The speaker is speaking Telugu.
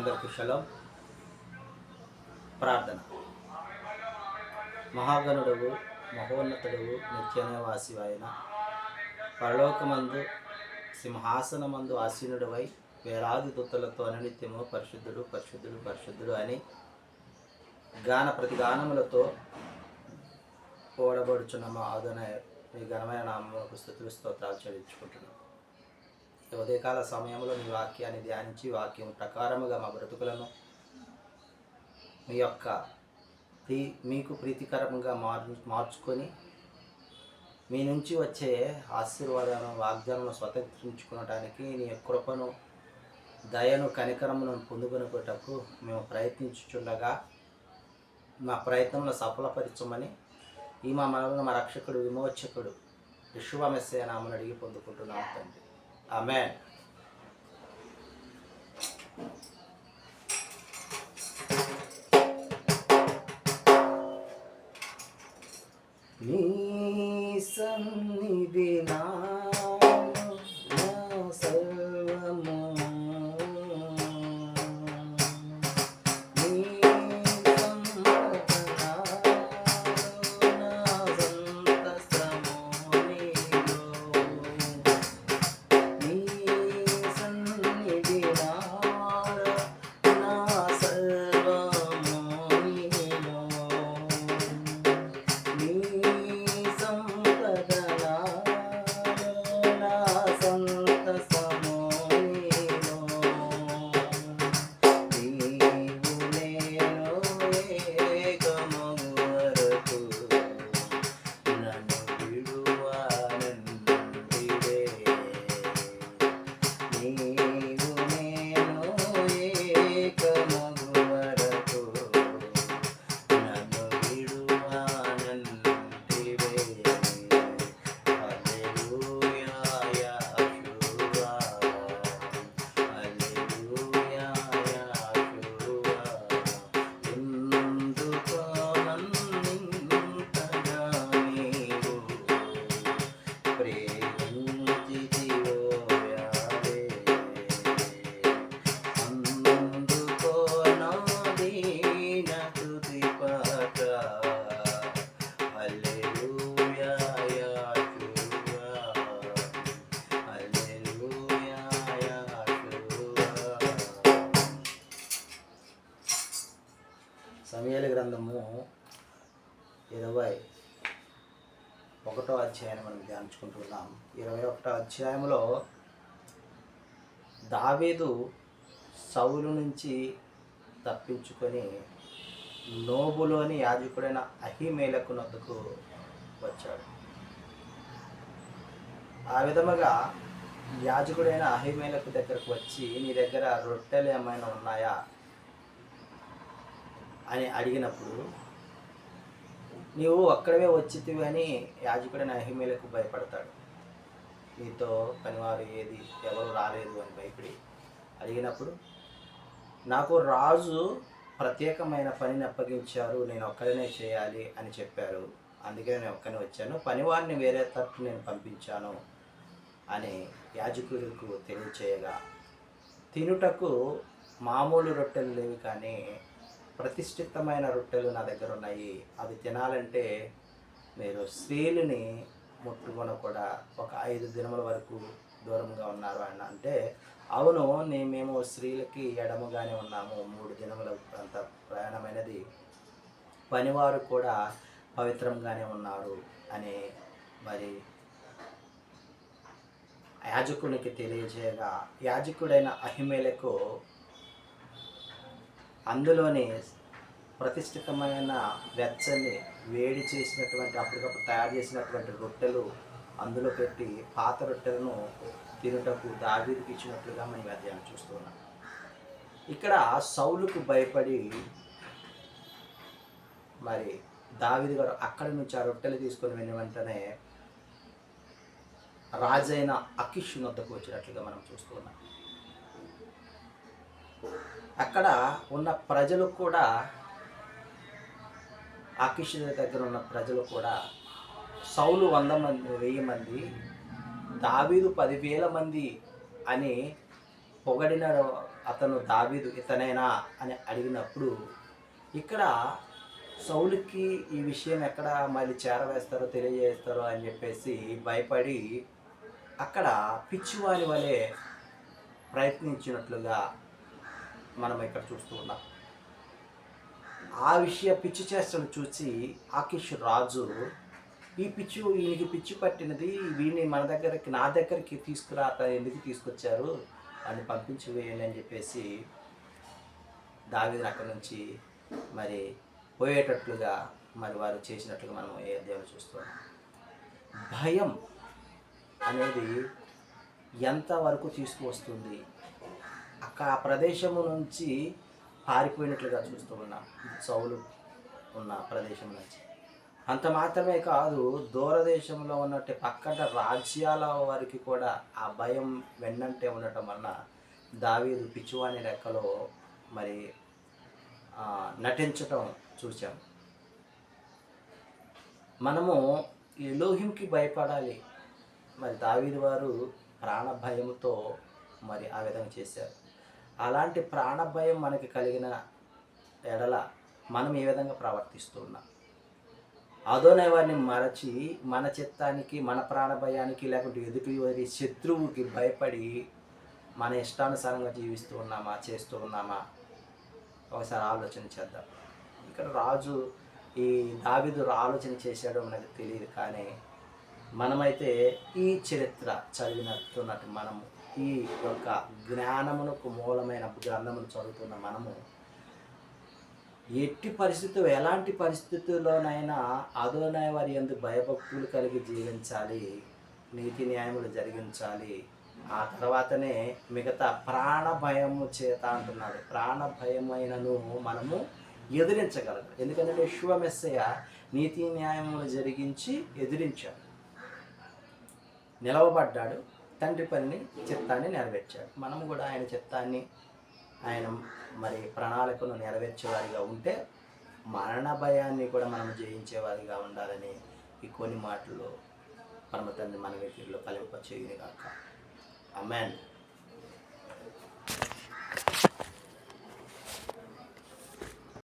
అందరికీ శలం. ప్రార్థన. మహాగణుడవు మహోన్నతుడవు నిత్యనివాసి అయిన పరలోకమందు సింహాసనమందు ఆసీనుడవై వేలాది దుత్తలతో అనునిత్యము పరిశుద్ధుడు పరిశుద్ధుడు పరిశుద్ధుడు అని గాన ప్రతిగానములతో ఓడబడుచున్న మా ఆదన ఈ ఘనమైన నామములకు స్థుతులు స్తోత్రాలు చెల్లించుకుంటున్నాం. ఉదయకాల సమయంలో మీ వాక్యాన్ని ధ్యానించి వాక్యం ప్రకారముగా మా బ్రతుకులను మీ యొక్క ప్రీ మీకు ప్రీతికరంగా మార్ మార్చుకొని మీ నుంచి వచ్చే ఆశీర్వాదాలను వాగ్దానం స్వతంత్రించుకునడానికి నీ కృపను దయను కనికరమును పొందుకొనుటకు మేము ప్రయత్నించుచుండగా మా ప్రయత్నంలో సఫలపరచమని ఈ మా మనలో మా రక్షకుడు విమోచకుడు విశ్వమెస్సే నామని అడిగి పొందుకుంటున్నాం తండ్రి. ఆమె నీ సన్నిధి నాలో నా సమయాల గ్రంథము ఇరవై ఒకటో అధ్యాయాన్ని మనం ధ్యానించుకుంటున్నాం ఇరవై ఒకటో అధ్యాయంలో దావీదు సౌలు నుంచి తప్పించుకొని నోబులోని యాజకుడైన అహిమేలకు నొద్దకు వచ్చాడు. ఆ విధముగా యాజకుడైన అహిమేలకు దగ్గరకు వచ్చి నీ దగ్గర రొట్టెలు ఏమైనా ఉన్నాయా? అని అడిగినప్పుడు నీవు ఒక్కడవే వచ్చితివి అని యాజకుడు అహిమేలకు భయపడతాడు. నీతో పనివారు ఏది ఎవరు రాలేదు అని భయపడి అడిగినప్పుడు నాకు రాజు ప్రత్యేకమైన పనిని అప్పగించారు నేను ఒక్కడనే చేయాలి అని చెప్పారు. అందుకే నేను ఒక్కనే వచ్చాను. పనివారిని వేరే తట్టు నేను పంపించాను అని యాజకులకు తెలియచేయగా తినుటకు మామూలు రొట్టెలు లేవు కానీ ప్రతిష్ఠితమైన రొట్టెలు నా దగ్గర ఉన్నాయి. అవి తినాలంటే మీరు స్త్రీలని ముట్టుకొని కూడా ఒక ఐదు దినముల వరకు దూరంగా ఉన్నారు అని అంటే అవును నే మేము స్త్రీలకి ఎడముగానే ఉన్నాము. మూడు దినముల అంత ప్రయాణమైనది. పనివారు కూడా పవిత్రంగానే ఉన్నారు అని మరి యాజకునికి తెలియజేయగా యాజకుడైన అహిమేలకు అందులోని ప్రతిష్ఠితమైన వెచ్చని వేడి చేసినటువంటి అప్పటికప్పుడు తయారు చేసినటువంటి రొట్టెలు అందులో పెట్టి పాత రొట్టెలను తినుటకు దావీదుకి ఇచ్చినట్లుగా మనం అధ్యయనం అధ్యాయం చూస్తున్నాం ఇక్కడ సౌలుకు భయపడి మరి దావీదు గారు అక్కడి నుంచి ఆ రొట్టెలు తీసుకొని వెళ్ళిన వెంటనే రాజైన అకిష్ వద్దకు వచ్చినట్లుగా మనం చూస్తున్నాం అక్కడ ఉన్న ప్రజలు కూడా ఆకిష్ దగ్గర ఉన్న ప్రజలు కూడా సౌలు వంద మంది వెయ్యి మంది దావీదు పదివేల మంది అని పొగడిన అతను దావీదు ఇతనేనా అని అడిగినప్పుడు ఇక్కడ సౌలుకి ఈ విషయం ఎక్కడ మళ్ళీ చేరవేస్తారో తెలియజేస్తారో అని చెప్పేసి భయపడి అక్కడ పిచ్చివాని వలె ప్రయత్నించినట్లుగా మనం ఇక్కడ చూస్తూ ఉన్నాం. ఆ విషయ పిచ్చి చేష్టను చూసి ఆకిష్ రాజు ఈ పిచ్చి ఈయనకి పిచ్చి పట్టినది వీడిని మన దగ్గరికి నా దగ్గరికి తీసుకురా ఎందుకు తీసుకొచ్చారు? అని పంపించి వేయండి అని చెప్పేసి దావీదుని అక్కడి నుంచి మరి పోయేటట్లుగా మరి వారు చేసినట్లుగా మనం ఏ అధ్యాయంలో చూస్తున్నాం భయం అనేది ఎంతవరకు తీసుకువస్తుంది? ఆ ప్రదేశము నుంచి పారిపోయినట్లుగా చూస్తూ ఉన్నాం చౌలు ఉన్న ప్రదేశం నుంచి. అంత మాత్రమే కాదు దూరదేశంలో ఉన్నట్టు పక్కన రాజ్యాల వారికి కూడా ఆ భయం వెన్నంటే ఉండటం వలన దావీదు పిచ్చువాని రెక్కలో మరి నటించటం చూసాం మనము ఎలోహింకి భయపడాలి. మరి దావీదు వారు ప్రాణ భయంతో మరి ఆ విధంగా చేశారు. అలాంటి ప్రాణ భయం మనకి కలిగిన ఎడల మనం ఏ విధంగా ప్రవర్తిస్తున్నాం అదోనే వారిని మరచి మన చిత్తానికి మన ప్రాణ భయానికి లేకుంటే ఎదుటి వారి శత్రువుకి భయపడి మన ఇష్టానుసారంగా జీవిస్తూ ఉన్నామా చేస్తూ ఉన్నామా? ఒకసారి ఆలోచన చేద్దాం. ఇక్కడ రాజు ఈ దావిదు ఆలోచన చేశాడో మనకు తెలియదు కానీ మనమైతే ఈ చరిత్ర చదివినట్టున్నట్టు మనము ఈ యొక్క జ్ఞానమునకు మూలమైన గ్రంథమును చదువుతున్న మనము ఎట్టి పరిస్థితులు ఎలాంటి పరిస్థితుల్లోనైనా అదోనై వారి ఎందు భయభక్తులు కలిగి జీవించాలి నీతి న్యాయములు జరిగించాలి. ఆ తర్వాతనే మిగతా ప్రాణ భయము చేత అంటున్నాడు. ప్రాణ భయమైనను మనము ఎదిరించగలరు ఎందుకంటే విశ్వమెస్సయ నీతి న్యాయములు జరిగించి ఎదిరించాడు. నిలవబడ్డాడు. తండ్రి పనిని చిత్తాన్ని నెరవేర్చాడు. మనం కూడా ఆయన చిత్తాన్ని ఆయన మరి ప్రణాళికను నెరవేర్చేవారిగా ఉంటే మరణ భయాన్ని కూడా మనం జయించేవారిగా ఉండాలని ఈ కొన్ని మాటలు పరమ తండ్రి మన వ్యక్తిలో కలిప కాక అమెన్